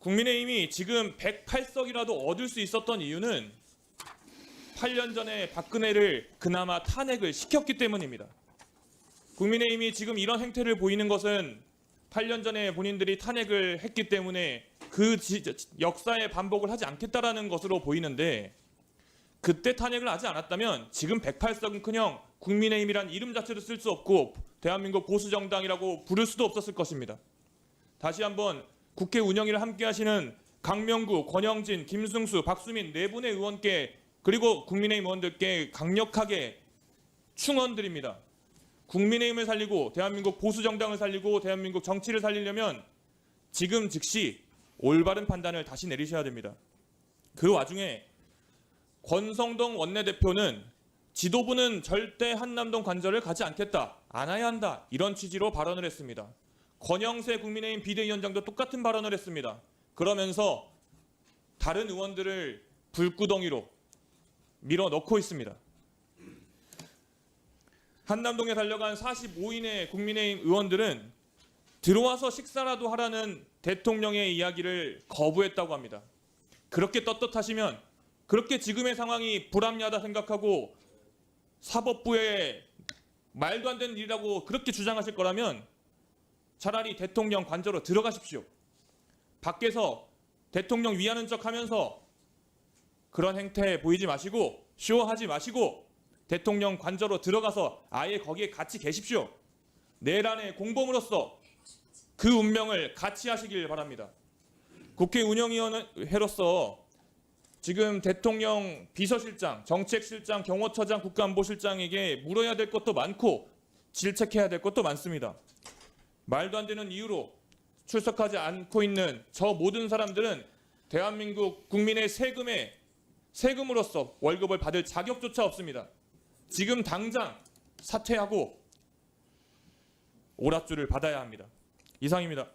국민의힘이 지금 108석이라도 얻을 수 있었던 이유는 8년 전에 박근혜를 그나마 탄핵을 시켰기 때문입니다. 국민의힘이 지금 이런 행태를 보이는 것은 8년 전에 본인들이 탄핵을 했기 때문에 그 지- 역사의 반복을 하지 않겠다라는 것으로 보이는데 그때 탄핵을 하지 않았다면 지금 108석은 그냥 국민의힘이란 이름 자체도 쓸 수 없고 대한민국 보수 정당이라고 부를 수도 없었을 것입니다. 다시 한번 국회 운영위를 함께 하시는 강명구, 권영진, 김승수, 박수민 네 분의 의원께 그리고 국민의힘 의원들께 강력하게 충원드립니다. 국민의힘을 살리고 대한민국 보수 정당을 살리고 대한민국 정치를 살리려면 지금 즉시 올바른 판단을 다시 내리셔야 됩니다. 그 와중에 권성동 원내대표는 지도부는 절대 한남동 관절을 가지 않겠다, 안아야 한다 이런 취지로 발언을 했습니다. 권영세 국민의힘 비대위원장도 똑같은 발언을 했습니다. 그러면서 다른 의원들을 불구덩이로 밀어 넣고 있습니다. 한남동에 달려간 45인의 국민의힘 의원들은 들어와서 식사라도 하라는 대통령의 이야기를 거부했다고 합니다. 그렇게 떳떳하시면 그렇게 지금의 상황이 불합리하다 생각하고 사법부의 말도 안 되는 일이라고 그렇게 주장하실 거라면 차라리 대통령 관저로 들어가십시오. 밖에서 대통령 위하는 척 하면서 그런 행태 보이지 마시고 쇼하지 마시고 대통령 관저로 들어가서 아예 거기에 같이 계십시오. 내란의 공범으로서 그 운명을 같이 하시길 바랍니다. 국회 운영위원회로서 지금 대통령 비서실장, 정책실장, 경호처장, 국가안보실장에게 물어야 될 것도 많고 질책해야 될 것도 많습니다. 말도 안 되는 이유로 출석하지 않고 있는 저 모든 사람들은 대한민국 국민의 세금에 세금으로서 월급을 받을 자격조차 없습니다. 지금 당장 사퇴하고 오랏줄을 받아야 합니다. 이상입니다.